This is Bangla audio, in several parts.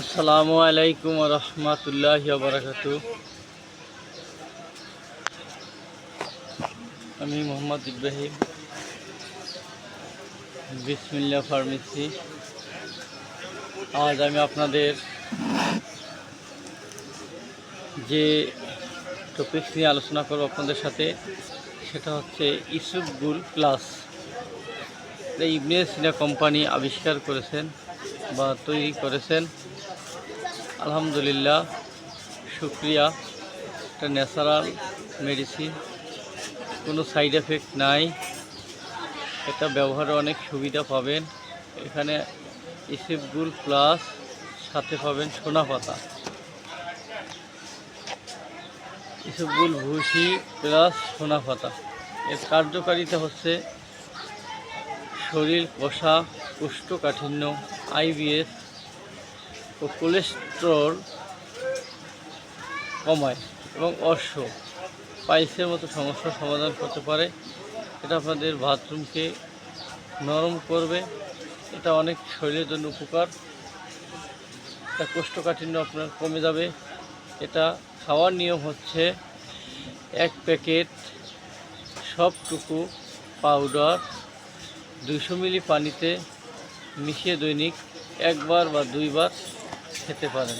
আসসালামু আলাইকুম রহমতুল্লাহ বারাকাতু আমি মোহাম্মদ ইব্রাহিম বিসমিল্লা ফার্মেসি। আজ আমি আপনাদের যে টপিক্স নিয়ে আলোচনা করব আপনাদের সাথে, সেটা হচ্ছে ইসুফগুল প্লাস। ইবনে সিনা কোম্পানি আবিষ্কার করেছেন বা তৈরি করেছেন। আলহামদুলিল্লাহ, শুক্রিয়া। এটা ন্যাচারাল মেডিসিন, কোনো সাইড এফেক্ট নাই। এটা ব্যবহারে অনেক সুবিধা পাবেন। এখানে ইসিফগুল প্লাস, সাথে পাবেন সোনা পাতা। ইসবগুল ভুসি প্লাস সোনা পাতা। এর কার্যকারিতা হচ্ছে শরীর কষা কোষ্ঠকাঠিন্য আইবিএস ও কোলেস্ট্রল কমায় এবং অশ্ব পাইলসের মতো সমস্যার সমাধান করতে পারে। এটা আপনাদের বাথরুমকে নরম করবে। এটা অনেক শরীরের জন্য উপকার। এটা কোষ্ঠকাঠিন্য আপনার কমে যাবে। এটা খাওয়ার নিয়ম হচ্ছে এক প্যাকেট সবটুকু পাউডার দুশো মিলি পানিতে মিশিয়ে দৈনিক একবার বা দুইবার খেতে পারেন।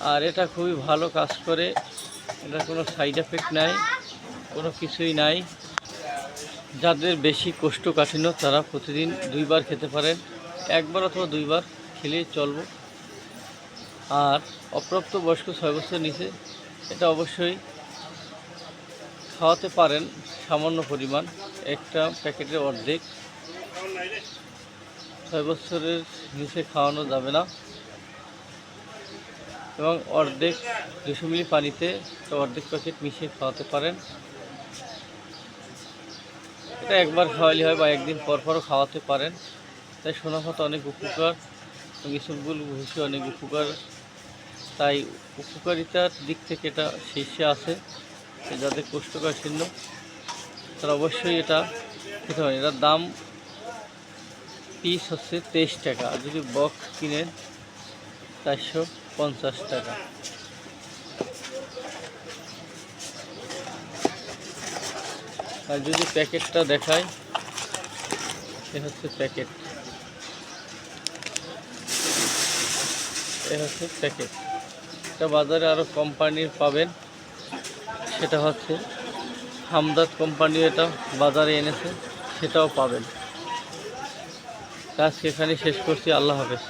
আর এটা খুবই ভালো কাজ করে। এটা কোনো সাইড এফেক্ট নাই, কোনো কিছুই নাই। যাদের বেশি কোষ্ঠকাঠিন্য, তারা প্রতিদিন দুইবার খেতে পারেন। একবার অথবা দুইবার খেলে চলব। আর অপ্রাপ্ত বয়স্ক ছয় বছর নিচে, এটা অবশ্যই খাওয়াতে পারেন সামান্য পরিমাণ। একটা প্যাকেটের অর্ধেক। ছয় বছরের নিচে খাওয়ানো যাবে না। এবং অর্ধেক দুশো মিলি পানিতে অর্ধেক প্যাকেট মিশিয়ে খাওয়াতে পারেন। এটা একবার খাওয়ালে হয় বা একদিন পর পরও খাওয়াতে পারেন। তাই সোনা ভাত অনেক উপকার ইসবগুল ভুষি অনেক উপকার। তাই উপকারিতার দিক থেকে এটা শীর্ষে আছে। যাদের কোষ্ঠকাঠিন্য, তারা অবশ্যই এটা খেতে পারেন এটার দাম পিস হচ্ছে তেইশ টাকা। আর যদি বক্স কিনেন চারশো পঞ্চাশ টাকা। আর যদি প্যাকেটটা দেখায় এ হচ্ছে প্যাকেট। এ হচ্ছে প্যাকেট। এটা বাজারে আরও কোম্পানির পাবেন। সেটা হচ্ছে হামদাদ কোম্পানি এটা বাজারে এনেছে, সেটাও পাবেন। কাজ এখানে শেষ করছি, আল্লাহ হাফেজ।